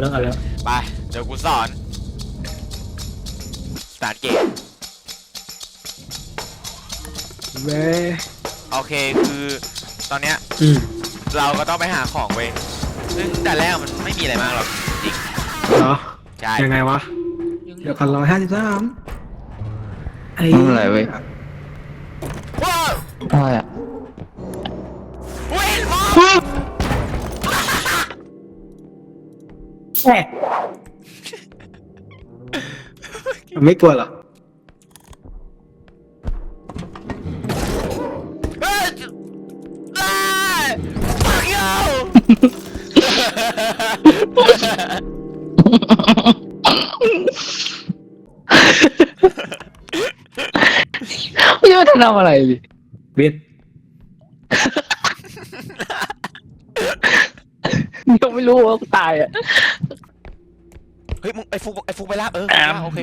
เรื่องอะไรแล้วไป เดี๋ยวกูสอนสตาร์ทเกมเว้ยโอเคคือตอนเนี้ยอืมเราก็ต้องไปหาของเว้ยซึ่งแต่แรกมันไม่มีอะไรมากหรอกจริงเหรอใช่ยังไงวะเดี๋ยวกันร้อยห้าสิบสามไอ้ไม่เป็นไรเว้ยว้าวอะไรอะเว้ยมอแหม่ไม่กลัวเหรอ เฮ้ยเอ้ย fuck you ไม่รู้จะทำอะไรดิเวียนยังไม่รู้ว่าตายอะ เฮ้ยมึงไอ้ฟุกไอ้ฟุกไปละเออแอมโอเค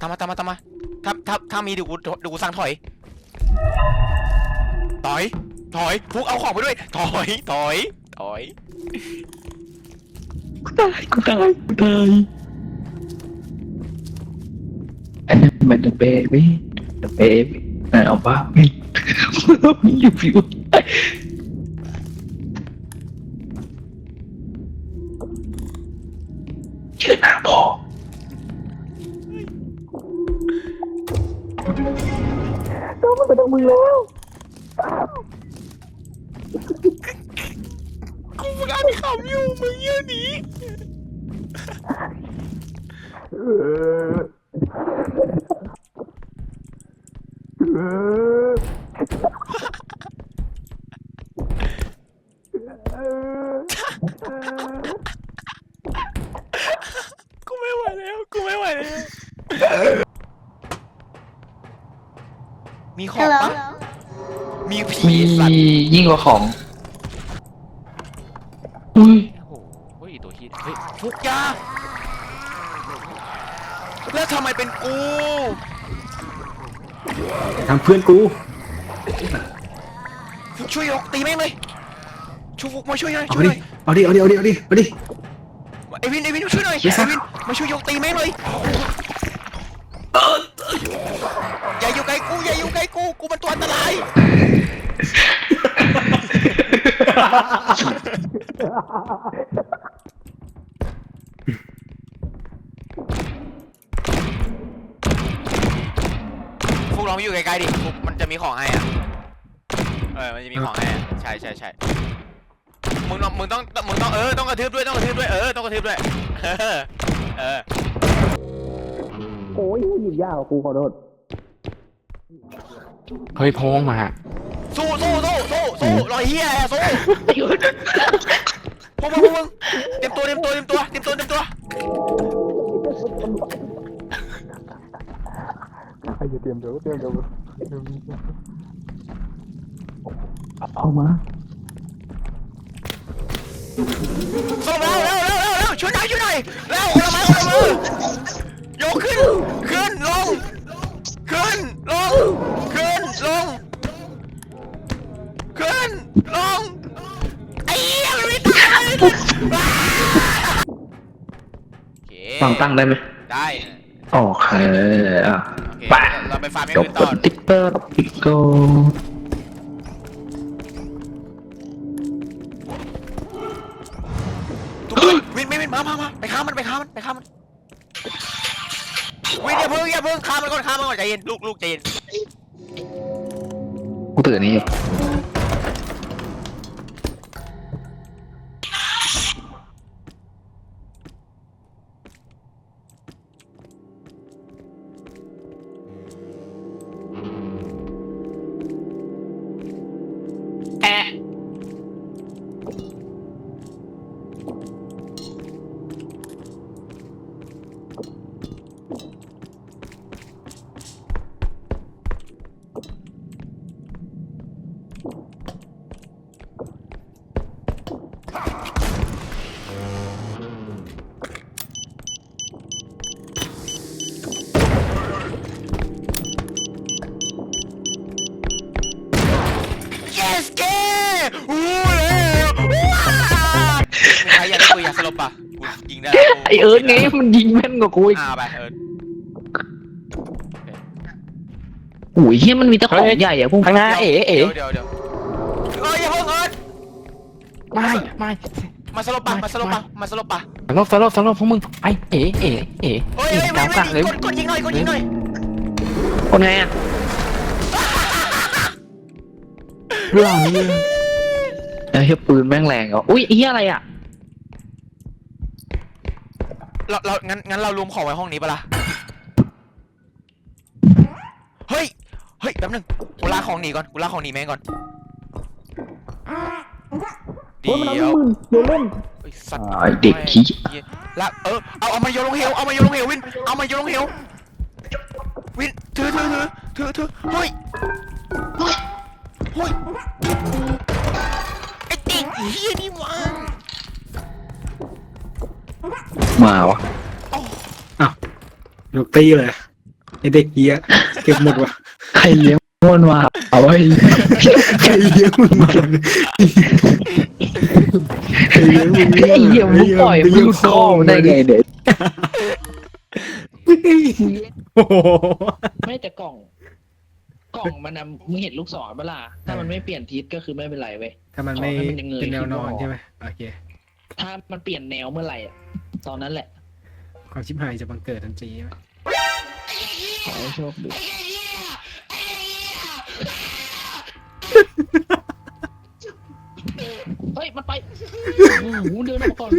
ตามมาตามมาตามมาถ้าถ้าถ้ามีเดี๋ยวกูเดี๋ยวกูสั่งถอย ถอย ถอยฟุกเอาของไปด้วย ถอย ถอย ถอย กูตายกูตายกูตายอันนั้นมัน the baby the baby นั่นเอาบ้าไม่ไม่อยู่ผิว กูกำลังขำอยู่มึงเยอะหนีกูไม่ไหวแล้ว กูไม่ไหวแล้ว มีของปะมีผีมีสัตว์ยิ่งกว่าของ อุ้ยโอ้โหเฮ้ยตัวฮียเฮ้ยฟุกยาแล้วทำไมเป็นกูทำเพื่อนกู ฟุกช่วยยกตีแม่งเลยช่วยฟุกมาช่วยหน่อยเอาช่วยหดิ น่อยเอาดิ เอาดิ เอาดิ เอาดิ เอาดิ ไอวินไอวินมาช่วยหน่อยไม่ไอทราบวินมาช่วยยกตีแม่งเลยอย่าอยู่ใกล้กูอย่าอยู่ใกล้ กูกูมันตัวอันตรายฟุกลองไปอยู่ไกลๆดิฟุกมันจะมีของให้อะ เออ มันจะมีของให้อะใช่ใช่ใช่มึงต้องมึงต้องมึงต้องเออต้องกระทืบด้วยต้องกระทืบด้วยเออต้องกระทืบด้วยเออเออ โอ้ยหยิบยาวกูขอโทษ เฮ้ยพงมา สู้สู้สู้สู้สู้รอยเฮียอะสู้พวกมึงพวกมึงเตรียมตัวเตรียมตัวเตรียมตัวเตรียมตัวเตรียมตัวใครจะเตรียมเดี๋ยวเตรียมเดี๋ยวเอามาส่งเร็วเร็วเร็วเร็วเร็วช่วยหน่อยช่วยหน่อยเร็วเอาละมาเอาละมายกขึ้น เคฟังตั้งได้ไหมได้โอเคอะโอเคไปเราไปฟาร์มจยังบอื่นกัต่บอติ๊กเกอร์ติ๊กโก้ทุกคนวินวินวินมามามาไปฆ่ามันไปฆ่ามันไปฆ่ามันวินอย่าเพิ่งอย่าเพิ่งฆ่ามันก่อนฆ่ามันก่อนใจเย็นลูกลูกใจเย็นกูตื่นนี่อยู่ อู้แล้ใครอยากได้ปือยากสลบปะกูยิงได้ไอเอิร์ธไงมันยิงแม่นกว่ากูอีกอ่าไปเอิร์ธโอ้ยเฮียมันมีตะขอเงใหญ่อะพุ่งข้างหน้าเอ๋เอ๋เดี๋ยวเดี๋ยวเอ้ยเพิ่เอิร์ธไม่ไม่มาสลบป่ะมาสลบป่ะมาสลบป่ะสลบสลบสลบพวกมึงไอเอ๋เอ๋เอ๋เอ้ยเฮ้ยเฮ้เฮ้ยกดยิงหน่อยกดยิงหน่อยคนไงอะเรื่องนี้ เฮียปืนแม่งแรงอะอุ้ยเฮียอะไรอะเราเรางั้นงั้นเรารวมของไว้ห้องนี้ปะล่ะ เฮ้ย เฮ้ยแป๊บนึงกูลากของหนีก่อนกูลากของหนีแม่งก่อนเดี๋ยวโดนเล่นไอ้สัตว์ไอเด็กขี้ลากเออเอาเอามาโยนลงเหวเอามาโยนลงเหววินเอามาโยนลงเหววินถือถือถือถือถือเฮ้ยเฮ้ยเฮ้ยไอ้เด็กเฮียนี่หวะมาวะยกตีเลยไอเด็กเหี้ยเก็บหมดว่ะใครเลี้ยงมันมาเอาไว้ใครเลี้ยงมึงมาใครเลี้ยงมึงไอ้เหี้ยมึงปล่อยมึงหลุดคอมันได้ไงเด็กโอ้โหไม่แต่กล่อง กล่องมันนะมึงเห็นลูกศรเปะล่าถ้ามันไม่เปลี่ยนทิศก็คือไม่เป็นไรเว้ย ถ้ามันไม่ขอให้มันยังเงยเป็นแนวนอนขึ้นมา ใช่ไหมโอเค ถ้ามันเปลี่ยนแนวเมื่อไหร่อะตอนนั้นแหละ ความชิบหายจะบังเกิดทันทีใช่ไหมขอให้โชคดีเฮ้ย มันไปโอ้โหเดินออกมาก่อน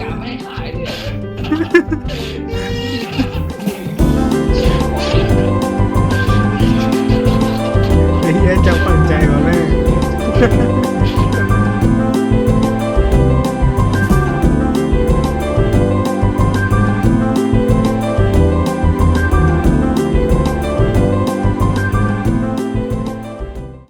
กาไม่หายเลยไอ้เหี้ยจะฝังใจมาแม่